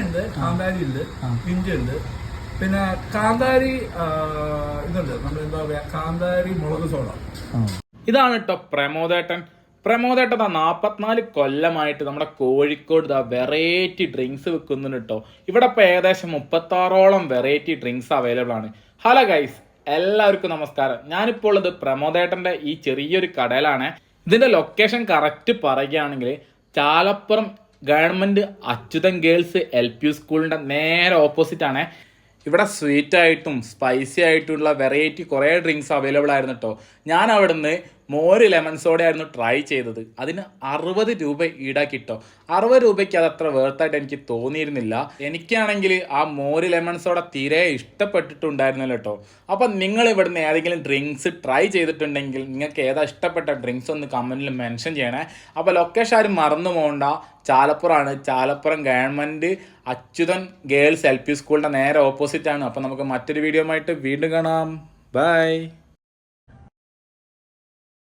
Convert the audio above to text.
ഉണ്ട് കാന്താരി ഉണ്ട് ഇഞ്ചി ഉണ്ട് പിന്നെ കാന്താരി ആ, ഇതുണ്ട്. നമ്മൾ എന്താ പറയാ കാന്താരി മുളക് സോഡ. ഇതാണ് കേട്ടോ പ്രമോദേട്ടൻ. പ്രമോദേട്ടൻ ദാ നാൽപ്പത്തിനാല് കൊല്ലമായിട്ട് നമ്മുടെ കോഴിക്കോട് ദാ വെറൈറ്റി ഡ്രിങ്ക്സ് വെക്കുന്നുണ്ട് കേട്ടോ ഇവിടെ ഇപ്പോൾ ഏകദേശം മുപ്പത്താറോളം വെറൈറ്റി ഡ്രിങ്ക്സ് അവൈലബിൾ ആണ്. ഹലോ ഗൈസ് എല്ലാവർക്കും നമസ്കാരം. ഞാനിപ്പോൾ ഉള്ളത് പ്രമോദേട്ടന്റെ ഈ ചെറിയൊരു കടയിലാണ്. ഇതിന്റെ ലൊക്കേഷൻ കറക്റ്റ് പറയുകയാണെങ്കിൽ Chalappuram government Achuthan girls L P U സ്കൂളിന്റെ നേരെ ഓപ്പോസിറ്റ് ആണ്. ഇവിടെ സ്വീറ്റ് ആയിട്ടും സ്പൈസി ആയിട്ടുള്ള വെറൈറ്റി കുറേ ഡ്രിങ്ക്സ് അവൈലബിൾ ആയിരുന്നു കേട്ടോ ഞാൻ അവിടുന്ന് മോര് ലെമൺ സോഡ ആയിരുന്നു ട്രൈ ചെയ്തത്. അതിന് അറുപത് രൂപ ഈടാക്കിട്ടോ. അറുപത് രൂപയ്ക്ക് അത് അത്ര വേർത്തായിട്ട് എനിക്ക് തോന്നിയിരുന്നില്ല. എനിക്കാണെങ്കിൽ ആ മോര് ലെമൺ സോഡ തീരെ ഇഷ്ടപ്പെട്ടിട്ടുണ്ടായിരുന്നല്ലോ കേട്ടോ അപ്പം നിങ്ങൾ ഇവിടുന്ന് ഏതെങ്കിലും ഡ്രിങ്ക്സ് ട്രൈ ചെയ്തിട്ടുണ്ടെങ്കിൽ നിങ്ങൾക്ക് ഏതാ ഇഷ്ടപ്പെട്ട ഡ്രിങ്ക്സ് ഒന്ന് കമന്റിൽ മെൻഷൻ ചെയ്യണേ. അപ്പോൾ ലൊക്കേഷൻ ആരും മറന്നു പോകണ്ട. ചാലപ്പുറമാണ്. Chalappuram government Achuthan girls L P സ്കൂളിന്റെ നേരെ ഓപ്പോസിറ്റ് ആണ്. അപ്പോൾ നമുക്ക് മറ്റൊരു വീഡിയോ ആയിട്ട് വീണ്ടും കാണാം. ബൈ